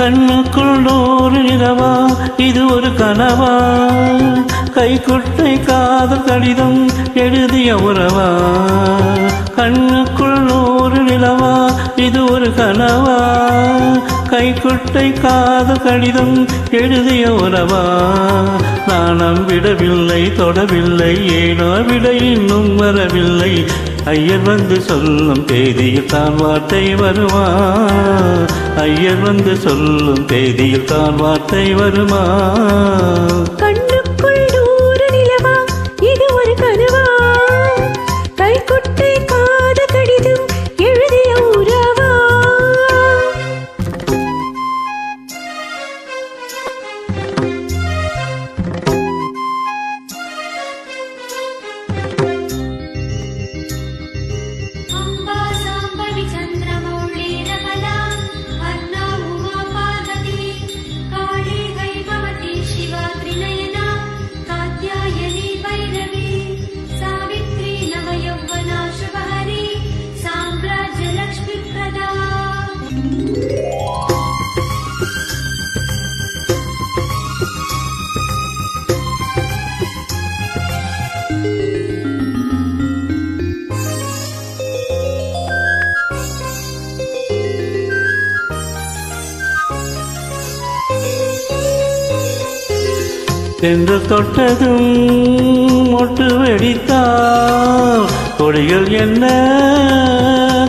கண்ணுக்குள் நூறு நிலவா இது ஒரு கனவா கைக்குட்டை காதல் கடிதம் எழுதிய உறவா கண்ணுக்குள் நூறு ஒரு கனவா? கைக்குட்டை காது கடிதம் எழுதிய உறவா? நான் நம்பிடவில்லை தொடவில்லை ஏனோ விட இன்னும் வரவில்லை. ஐயர் வந்து சொல்லும் தேதியில் தான் வார்த்தை வருமா? ஐயர் வந்து சொல்லும் தேதியில் தான் வார்த்தை வருமா? என்று தொட்டதும் மொட்டு வெடித்தால் கொடிகள் என்ன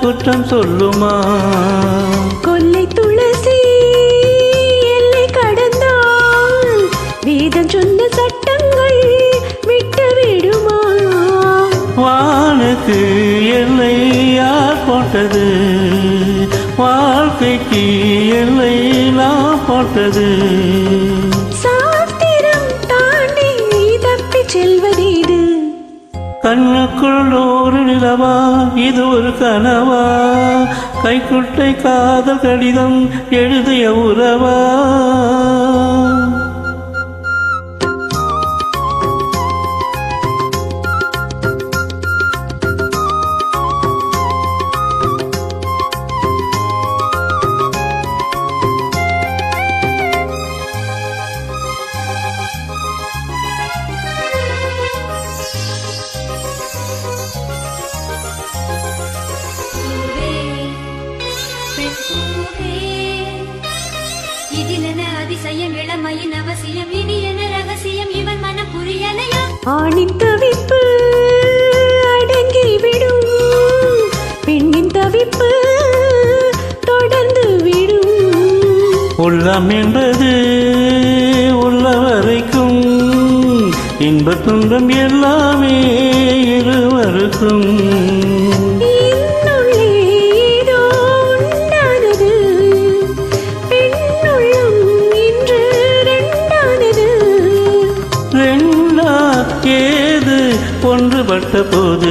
குற்றம் சொல்லுமா? கொல்லை துளசி எல்லை கடந்தால் வேதம் சொன்ன சட்டங்கள் விட்டு விடுமா? வானுக்கு எல்லை யார் போட்டது? வாழ்க்கைக்கு எல்லை நான் போட்டது. கண்ணுக்குள் ஒரு நிலவா இது ஒரு கனவா? கைக்குட்டை காதல் கடிதம் எழுதிய உறவா? இதிலென அதிசயம் இளமையின் அவசியம் இனி என ரகசியம் இவன் மனம் புரியலையா ஆணின் தவிப்பு அடங்கி விடும். பெண்ணின் தவிப்பு தொடர்ந்து விடும். உள்ளம் என்பது உள்ள வரைக்கும் இன்பத் துன்பம் எல்லாமே இருவருக்கும். ஒன்றுபட்ட போது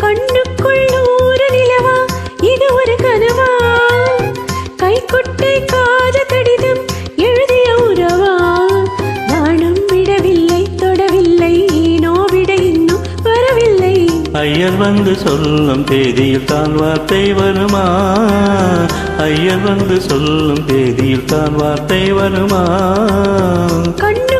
கண்ணுக்குள் நூறு நிலவா இது ஒரு கனவா? கைக்குட்டை காத கடிதம் எழுதிய உறவா? நானும் விடவில்லை தொடவில்லை ஏனோ விட இன்னும் வரவில்லை. ஐயர் வந்து சொல்லும் தேதியில் தான் வார்த்தை வருமா? ஐயர் வந்து சொல்லும் தேதியில் தான் வார்த்தை வருமா? கண்ணுக்குள்